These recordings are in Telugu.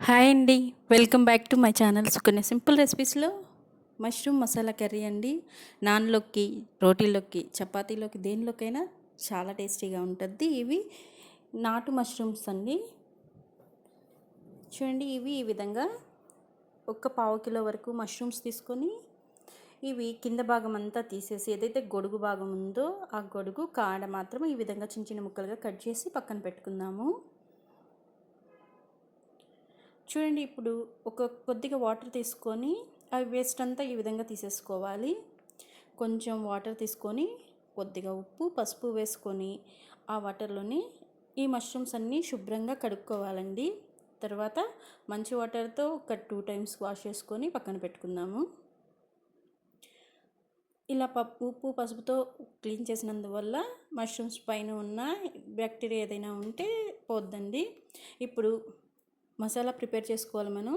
హాయ్ అండి. Welcome back to my channel. కొన్ని సింపుల్ రెసిపీస్లో మష్రూమ్ మసాలా కర్రీ అండి. నాన్లోకి రోటీలోకి చపాతీలోకి దేనిలోకైనా చాలా టేస్టీగా ఉంటుంది ఇవి నాటు మష్రూమ్స్ అండి. చూడండి ఇవి ఈ విధంగా ఒక పావు కిలో వరకు మష్రూమ్స్ తీసుకొని ఇవి కింద భాగం అంతా తీసేసి ఏదైతే గొడుగు భాగం ఉందో ఆ గొడుగు కాడ మాత్రం ఈ విధంగా చిన్న చిన్న ముక్కలుగా కట్ చేసి పక్కన పెట్టుకుందాము. చూడండి ఇప్పుడు ఒక కొద్దిగా వాటర్ తీసుకొని అవి వేస్ట్ అంతా ఈ విధంగా తీసేసుకోవాలి. కొంచెం వాటర్ తీసుకొని కొద్దిగా ఉప్పు పసుపు వేసుకొని ఆ వాటర్లోని ఈ మష్రూమ్స్ అన్నీ శుభ్రంగా కడుక్కోవాలండి. తర్వాత మంచి వాటర్తో ఒక టూ టైమ్స్ వాష్ చేసుకొని పక్కన పెట్టుకుందాము. ఇలా పప్పు ఉప్పు పసుపుతో క్లీన్ చేసినందువల్ల మష్రూమ్స్ పైన ఉన్న బ్యాక్టీరియా ఏదైనా ఉంటే పోద్దండి. ఇప్పుడు మసాలా ప్రిపేర్ చేసుకోవాలి మనం.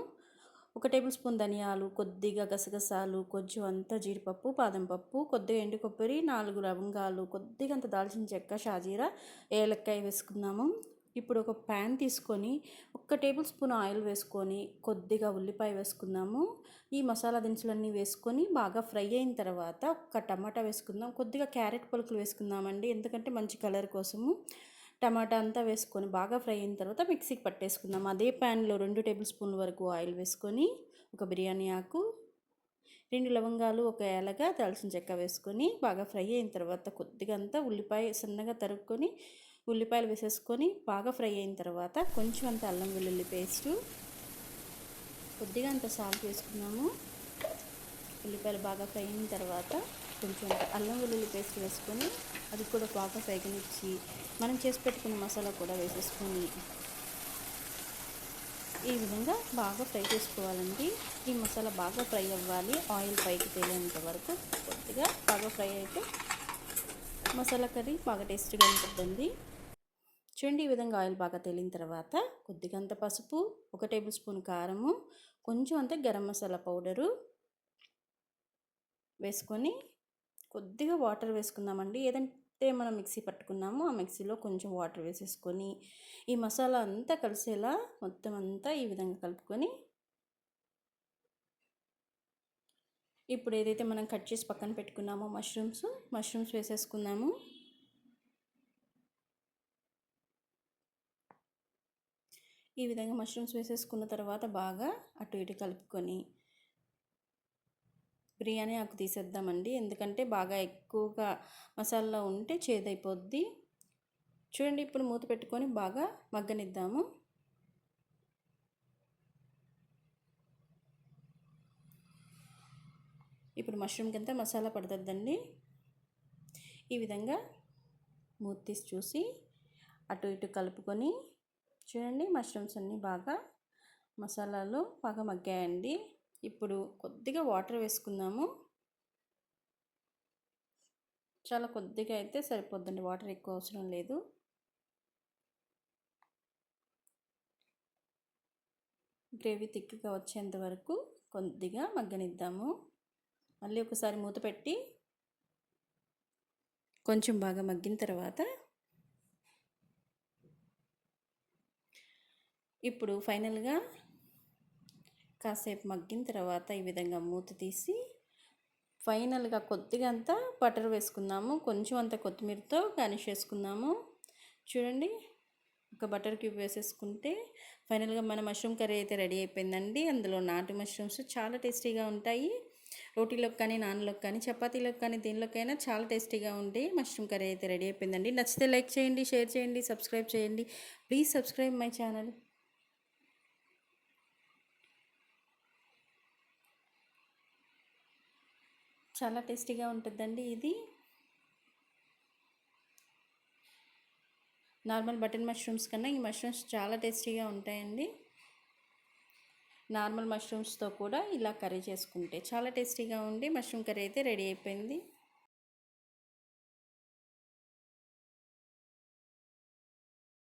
ఒక టేబుల్ స్పూన్ ధనియాలు కొద్దిగా గసగసాలు కొంచెం అంత జీడిపప్పు బాదం పప్పు కొద్దిగా ఎండు కొబ్బరి నాలుగు లవంగాలు కొద్దిగా అంత దాల్చిన చెక్క షాజీరా ఏలక్కాయ వేసుకుందాము. ఇప్పుడు ఒక ప్యాన్ తీసుకొని ఒక టేబుల్ స్పూన్ ఆయిల్ వేసుకొని కొద్దిగా ఉల్లిపాయ వేసుకుందాము. ఈ మసాలా దినుసులన్నీ వేసుకొని బాగా ఫ్రై అయిన తర్వాత ఒక టమాటా వేసుకుందాం. కొద్దిగా క్యారెట్ పలుకులు వేసుకుందామండి ఎందుకంటే మంచి కలర్ కోసము. టమాటా అంతా వేసుకొని బాగా ఫ్రై అయిన తర్వాత మిక్సీకి పట్టేసుకుందాం. అదే ప్యాన్లో రెండు టేబుల్ స్పూన్ల వరకు ఆయిల్ వేసుకొని ఒక బిర్యానీ ఆకు రెండు లవంగాలు ఒక ఏలగా దాల్చిన చెక్క వేసుకొని బాగా ఫ్రై అయిన తర్వాత కొద్దిగా అంతా ఉల్లిపాయ సన్నగా తరుక్కొని ఉల్లిపాయలు వేసేసుకొని బాగా ఫ్రై అయిన తర్వాత కొంచెం అంత అల్లం వెల్లుల్లి పేస్టు కొద్దిగా అంత సాల్ట్ వేసుకున్నాము. ఉల్లిపాయలు బాగా ఫ్రై అయిన తర్వాత కొంచెం అల్లం వెల్లుల్లి పేస్ట్ వేసుకొని అది కూడా బాగా ఫ్రైగనిచ్చి మనం చేసి పెట్టుకున్న మసాలా కూడా వేసేసుకొని ఈ విధంగా బాగా ఫ్రై చేసుకోవాలండి. ఈ మసాలా బాగా ఫ్రై అవ్వాలి. ఆయిల్ పైకి తేలేంత వరకు కొద్దిగా బాగా ఫ్రై అయితే మసాలా కర్రీ బాగా టేస్ట్గా ఉంటుందండి. చూడండి ఈ విధంగా ఆయిల్ బాగా తేలిన తర్వాత కొద్దిగా అంత పసుపు ఒక టేబుల్ స్పూన్ కారము కొంచెం అంత గరం మసాలా పౌడరు వేసుకొని కొద్దిగా వాటర్ వేసుకుందామండి. ఏదంటే మనం మిక్సీ పట్టుకున్నామో ఆ మిక్సీలో కొంచెం వాటర్ వేసేసుకొని ఈ మసాలా అంతా కలిసేలా మొత్తం అంతా ఈ విధంగా కలుపుకొని ఇప్పుడు ఏదైతే మనం కట్ చేసి పక్కన పెట్టుకున్నామో మష్రూమ్స్ మష్రూమ్స్ వేసేసుకున్నాము ఈ విధంగా మష్రూమ్స్ వేసేసుకున్న తర్వాత బాగా అటు ఇటు కలుపుకొని బిర్యానీ ఆకు తీసేద్దామండి. ఎందుకంటే బాగా ఎక్కువగా మసాలా ఉంటే చేదైపోద్ది. చూడండి ఇప్పుడు మూత పెట్టుకొని బాగా మగ్గనిద్దాము. ఇప్పుడు మష్రూమ్కి అంతా మసాలా పడుతుందండి ఈ విధంగా మూత తీసి చూసి అటు ఇటు కలుపుకొని చూడండి మష్రూమ్స్ అన్నీ బాగా మసాలాలు బాగా మగ్గాయండి. ఇప్పుడు కొద్దిగా వాటర్ వేసుకుందాము. చాలా కొద్దిగా అయితే సరిపోద్దండి. వాటర్ ఎక్కువ అవసరం లేదు. గ్రేవీ థిక్గా వచ్చేంత వరకు కొద్దిగా మగ్గనిద్దాము. మళ్ళీ ఒకసారి మూత పెట్టి కొంచెం బాగా మగ్గిన తర్వాత ఇప్పుడు ఫైనల్గా కాసేపు మగ్గిన తర్వాత ఈ విధంగా మూత తీసి ఫైనల్గా కొద్దిగా అంతా బటర్ వేసుకుందాము. కొంచెం అంత కొత్తిమీరతో గార్నిష్ చేసుకుందాము. చూడండి ఒక బటర్ క్యూబ్ వేసేసుకుంటే ఫైనల్గా మన మష్రూమ్ కర్రీ అయితే రెడీ అయిపోయిందండి. అందులో నాటు మష్రూమ్స్ చాలా టేస్టీగా ఉంటాయి. రోటీలోకి కానీ నాన్లోకి కానీ చపాతీలోకి కానీ దీనిలోకైనా చాలా టేస్టీగా ఉండి మష్రూమ్ కర్రీ అయితే రెడీ అయిపోయిందండి. నచ్చితే లైక్ చేయండి షేర్ చేయండి సబ్స్క్రైబ్ చేయండి. Please subscribe my channel. చాలా టేస్టీగా ఉంటుందండి ఇది. నార్మల్ బటన్ మష్రూమ్స్ కన్నా ఈ మష్రూమ్స్ చాలా టేస్టీగా ఉంటాయండి. నార్మల్ మష్రూమ్స్తో కూడా ఇలా కర్రీ చేసుకుంటే చాలా టేస్టీగా ఉండి మష్రూమ్ కర్రీ అయితే రెడీ అయిపోయింది.